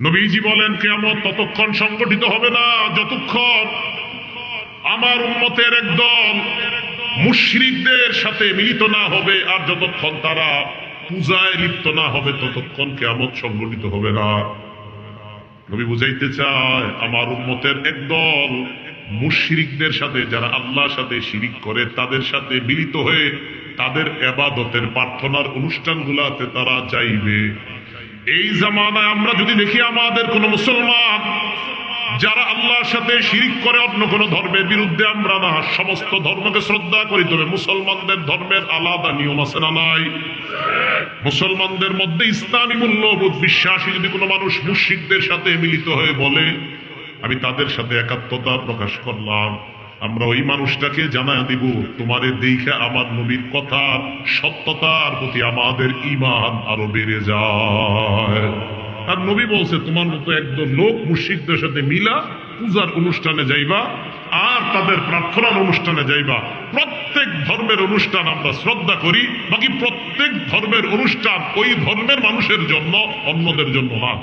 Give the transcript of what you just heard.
নবীজি বলেন কেমন ততক্ষণ সংগঠিত হবে না যতক্ষণ আমার উন্মতের একদল মুশরিকদের সাথে মিলিত না হবে, আর যতক্ষণ তারা পূজায় লিপ্ত না হবে, ততক্ষণ কেমন সংগঠিত হবে না। নবী বুঝাইতে চায়, আমার উন্মতের একদল মুশরিকদের সাথে, যারা আল্লাহর সাথে শিরিক করে, তাদের সাথে মিলিত হয়ে তাদের এবাদতের প্রার্থনার অনুষ্ঠানগুলাতে তারা চাইবে এই জামানায় আমরা যদি দেখি আমাদের কোন মুসলমান যারা আল্লাহর সাথে শিরিক করে অন্য কোন ধর্মের বিরুদ্ধে, আমরা না, সমস্ত ধর্মকে শ্রদ্ধা করি, তবে মুসলমানদের ধর্মের আলাদা নিয়ম আছে না নাই? মুসলমানদের মধ্যে ইসলামী মূল্যবোধ বিশ্বাসী যদি কোনো মানুষ মুশিকদের সাথে মিলিত হয়ে বলে, আমি তাদের সাথে একাত্মতা প্রকাশ করলাম। আমরা ওই মানুষটাকে জানায় দিব তোমাদের দেখে আমার নবীর কথা, সত্যতার প্রতি আমাদের ইমান আরও বেড়ে যায়। আর নবী বলছে, তোমার মতো একদম লোক মুশিকদের সাথে মিলা, পূজার অনুষ্ঠানে যাইবা আর তাদের প্রার্থনার অনুষ্ঠানে যাইবা। প্রত্যেক ধর্মের অনুষ্ঠান আমরা শ্রদ্ধা করি, বাকি প্রত্যেক ধর্মের অনুষ্ঠান ওই ধর্মের মানুষের জন্য, অন্যদের জন্য না।